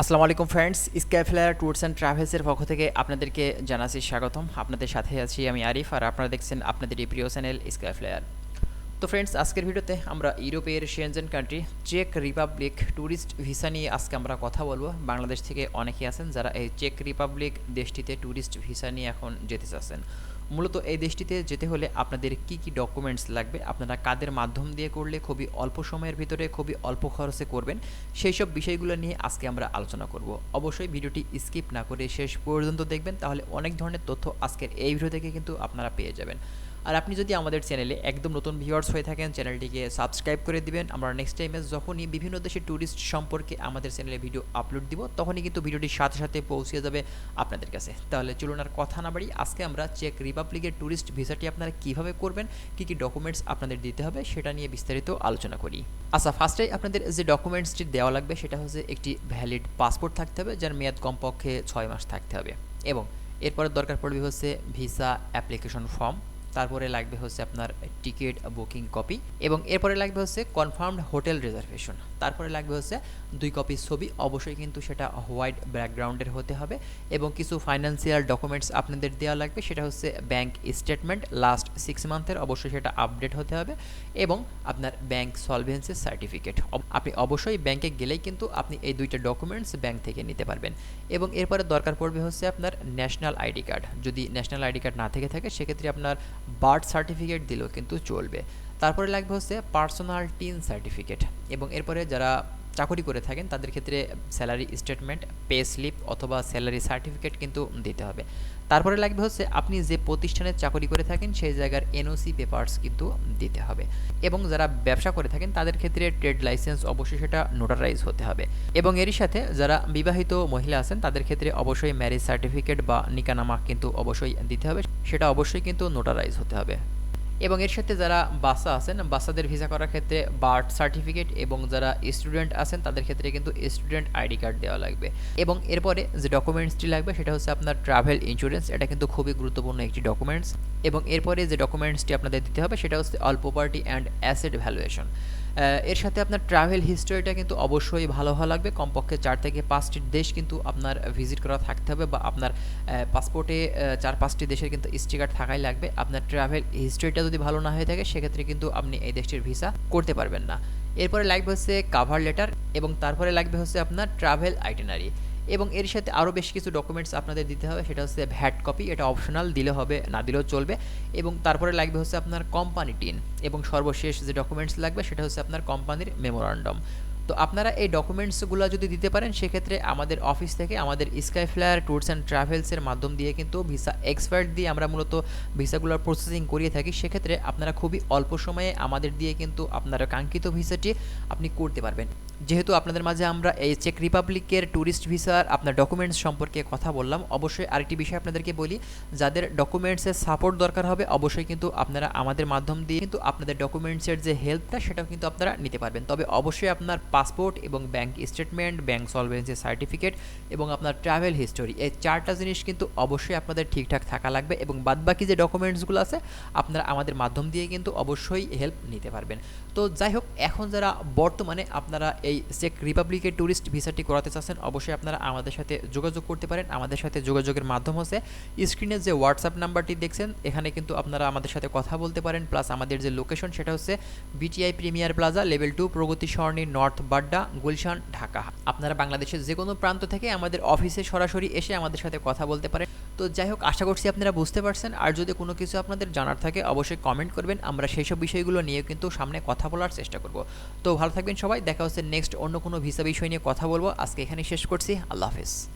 আসসালামু আলাইকুম friends Skyflyer tours and ট্রাভেলসের পক্ষ থেকে আপনাদেরকে জানাচ্ছি স্বাগতম। আপনাদের সাথে আছি আমি আরিফ আর আপনারা দেখছেন আপনাদের এই প্রিয় চ্যানেল স্কাইফ্লায়ার তো ফ্রেন্ডস আজকের ভিডিওতে আমরা ইউরোপের শেনজেন কান্ট্রি চেক রিপাবলিক ট্যুরিস্ট ভিসা নিয়ে আজকে আমরা কথা বলব। বাংলাদেশ থেকে অনেকেই আছেন যারা এই চেক রিপাবলিক দেশটিতে ট্যুরিস্ট ভিসা নিয়ে এখন যেতে চাচ্ছেন। মূলত এই দেশটিতে যেতে হলে আপনাদের কি কি ডকুমেন্টস লাগবে, আপনারা কাদের মাধ্যম দিয়ে করলে খুবই অল্প সময়ের ভিতরে খুবই অল্প খরচে করবেন, সেই সব বিষয়গুলো নিয়ে আজকে আমরা আলোচনা করব। অবশ্যই ভিডিওটি স্কিপ না করে শেষ পর্যন্ত দেখবেন, তাহলে অনেক ধরনের তথ্য আজকের এই ভিডিও থেকে কিন্তু আপনারা পেয়ে যাবেন। আর আপনি যদি আমাদের চ্যানেলে একদম নতুন ভিউয়ার্স হয়ে থাকেন, চ্যানেলটিকে সাবস্ক্রাইব করে দিবেন। আমরা নেক্সট টাইমে যখনই বিভিন্ন দেশের ট্যুরিস্ট সম্পর্কে আমাদের চ্যানেলে ভিডিও আপলোড দিব, তখনই কিন্তু ভিডিওটির সাথে সাথে পৌঁছে যাবে আপনাদের কাছে। তাহলে চলুন আর কথা না বাড়ি, আজকে আমরা চেক রিপাবলিকের ট্যুরিস্ট ভিসাটি আপনারা কীভাবে করবেন, কী কী ডকুমেন্টস আপনাদের দিতে হবে সেটা নিয়ে বিস্তারিত আলোচনা করি। আচ্ছা ফার্স্টে আপনাদের যে ডকুমেন্টসটি দেওয়া লাগবে সেটা হচ্ছে একটি ভ্যালিড পাসপোর্ট থাকতে হবে, যার মেয়াদ কমপক্ষে ছয় মাস থাকতে হবে। এবং এরপরে দরকার পড়বে হচ্ছে ভিসা অ্যাপ্লিকেশন ফর্ম তারপরে লাগবে হচ্ছে আপনার টিকিট বুকিং কপি এবং এরপরে লাগবে হচ্ছে কনফার্মড হোটেল রিজার্ভেশন তারপরে লাগবে হচ্ছে দুই কপি ছবি, অবশ্যই কিন্তু সেটা হোয়াইট ব্যাকগ্রাউন্ডের হতে হবে এবং কিছু ফাইন্যান্সিয়াল ডকুমেন্টস আপনাদের দেওয়া লাগবে, সেটা হচ্ছে ব্যাংক স্টেটমেন্ট লাস্ট সিক্স মান্থের অবশ্যই সেটা আপডেট হতে হবে এবং আপনার ব্যাংক সলভেন্সি সার্টিফিকেট আপনি অবশ্যই ব্যাংকে গেলেই কিন্তু আপনি এই দুইটা ডকুমেন্টস ব্যাংক থেকে নিতে পারবেন এবং এরপরে দরকার পড়বে হচ্ছে আপনার ন্যাশনাল আইডি কার্ড যদি ন্যাশনাল আইডি কার্ড না থেকে থাকে, সেক্ষেত্রে আপনার বার্থ সার্টিফিকেট দিলেও কিন্তু চলবে। তারপরে লাগবে হচ্ছে পার্সোনাল টিন সার্টিফিকেট এবং এরপরে যারা চাকরি করে থাকেন, তাদের ক্ষেত্রে স্যালারি স্টেটমেন্ট পে স্লিপ অথবা স্যালারি সার্টিফিকেট কিন্তু দিতে হবে। তারপরে লাগবে হচ্ছে আপনি যে প্রতিষ্ঠানে চাকরি করে থাকেন, সেই জায়গার এনওসি পেপার্স কিন্তু দিতে হবে। এবং যারা ব্যবসা করে থাকেন, তাদের ক্ষেত্রে ট্রেড লাইসেন্স অবশ্যই সেটা নোটারাইজ হতে হবে। এবং এরই সাথে যারা বিবাহিত মহিলা আছেন, তাদের ক্ষেত্রে অবশ্যই ম্যারেজ সার্টিফিকেট বা নিকানামা কিন্তু অবশ্যই দিতে হবে। সেটা অবশ্যই কিন্তু নোটারাইজ হতে হবে। এবং এর সাথে যারা বাসা আছেন বাসাদের ভিসা করার ক্ষেত্রে বার্থ সার্টিফিকেট এবং যারা স্টুডেন্ট আছেন, তাদের ক্ষেত্রে কিন্তু স্টুডেন্ট আইডি কার্ড দেওয়া লাগবে। এবং এরপরে যে ডকুমেন্টসটি লাগবে, সেটা হচ্ছে আপনার ট্রাভেল ইন্স্যুরেন্স। এটা কিন্তু খুবই গুরুত্বপূর্ণ একটি ডকুমেন্টস। এবং এরপরে যে ডকুমেন্টসটি আপনাদের দিতে হবে, সেটা হচ্ছে all property and asset valuation. এর সাথে আপনার ট্রাভেল হিস্টোরিটা কিন্তু অবশ্যই ভালো হওয়া লাগবে। কমপক্ষে চার থেকে পাঁচটি দেশ কিন্তু আপনার ভিজিট করা থাকতে হবে বা আপনার পাসপোর্টে চার পাঁচটি দেশের কিন্তু স্টিকার থাকাই লাগবে। আপনার ট্রাভেল হিস্টোরিটা যদি ভালো না হয়ে থাকে, সেক্ষেত্রে কিন্তু আপনি এই দেশটির ভিসা করতে পারবেন না। এরপরে লাগবে হচ্ছে কাভার লেটার এবং তারপরে লাগবে হচ্ছে আপনার ট্রাভেল আইটেনারি এবং এর সাথে আরও বেশ কিছু ডকুমেন্টস আপনাদের দিতে হবে। সেটা হচ্ছে ভ্যাট কপি এটা অপশনাল দিলে হবে, না দিলেও চলবে। এবং তারপরে লাগবে হচ্ছে আপনার কোম্পানি টিন এবং সর্বশেষ যে ডকুমেন্টস লাগবে, সেটা হচ্ছে আপনার কোম্পানির মেমোরান্ডাম তো আপনারা এই ডকুমেন্টসগুলো যদি দিতে পারেন, সেক্ষেত্রে আমাদের অফিস থেকে আমাদের স্কাই ফ্লায়ার ট্যুরস অ্যান্ড ট্রাভেলসের মাধ্যম দিয়ে কিন্তু ভিসা এক্সপার্ট দিয়ে আমরা মূলত ভিসাগুলোর প্রসেসিং করিয়ে থাকি। সেক্ষেত্রে আপনারা খুবই অল্প সময়ে আমাদের দিয়ে কিন্তু আপনারা কাঙ্ক্ষিত ভিসাটি আপনি করতে পারবেন। যেহেতু আপনাদের মাঝে আমরা এই চেক রিপাবলিকের ট্যুরিস্ট ভিসার আপনার ডকুমেন্টস সম্পর্কে কথা বললাম, অবশ্যই আরেকটি বিষয় আপনাদেরকে বলি, যাদের ডকুমেন্টসের সাপোর্ট দরকার হবে, অবশ্যই কিন্তু আপনারা আমাদের মাধ্যম দিয়ে কিন্তু আপনাদের ডকুমেন্টসের যে হেল্পটা সেটাও কিন্তু আপনারা নিতে পারবেন। তবে অবশ্যই আপনার পাসপোর্ট এবং bank statement bank solvency certificate এবং আপনার ট্রাভেল হিস্টোরি এই চারটা জিনিস কিন্তু অবশ্যই আপনাদের ঠিকঠাক থাকা লাগবে এবং বাদবাকি যে ডকুমেন্টসগুলো আছে, আপনারা আমাদের মাধ্যম দিয়ে কিন্তু অবশ্যই হেল্প নিতে পারবেন। তো যাই হোক, এখন যারা বর্তমানে আপনারা এই চেক রিপাবলিকের ট্যুরিস্ট ভিসাটি করাতে চাচ্ছেন, অবশ্যই আপনারা আমাদের সাথে যোগাযোগ করতে পারেন। আমাদের সাথে যোগাযোগের মাধ্যম হচ্ছে স্ক্রিনে যে হোয়াটসঅ্যাপ নাম্বারটি দেখছেন, এখানে কিন্তু আপনারা আমাদের সাথে কথা বলতে পারেন। প্লাস আমাদের যে লোকেশন সেটা হচ্ছে BTI premier plaza level two Pragati Sarani north Badda Gulshan Dhaka আপনারা বাংলাদেশের যে কোনো প্রান্ত থেকে আমাদের অফিসে সরাসরি এসে আমাদের সাথে কথা বলতে পারেন। তো যাই হোক, আশা করছি আপনারা বুঝতে পারছেন। আর যদি কোনো কিছু আপনাদের জানার থাকে, অবশ্যই কমেন্ট করবেন। আমরা সেই সব বিষয়গুলো নিয়ে কিন্তু সামনে কথা বলার চেষ্টা করব। তো ভালো থাকবেন সবাই। দেখা হচ্ছে নেক্সট অন্য কোনো ভিসা বিষয় নিয়ে কথা বলব। আজকে এখানে শেষ করছি। আল্লাহ হাফিজ।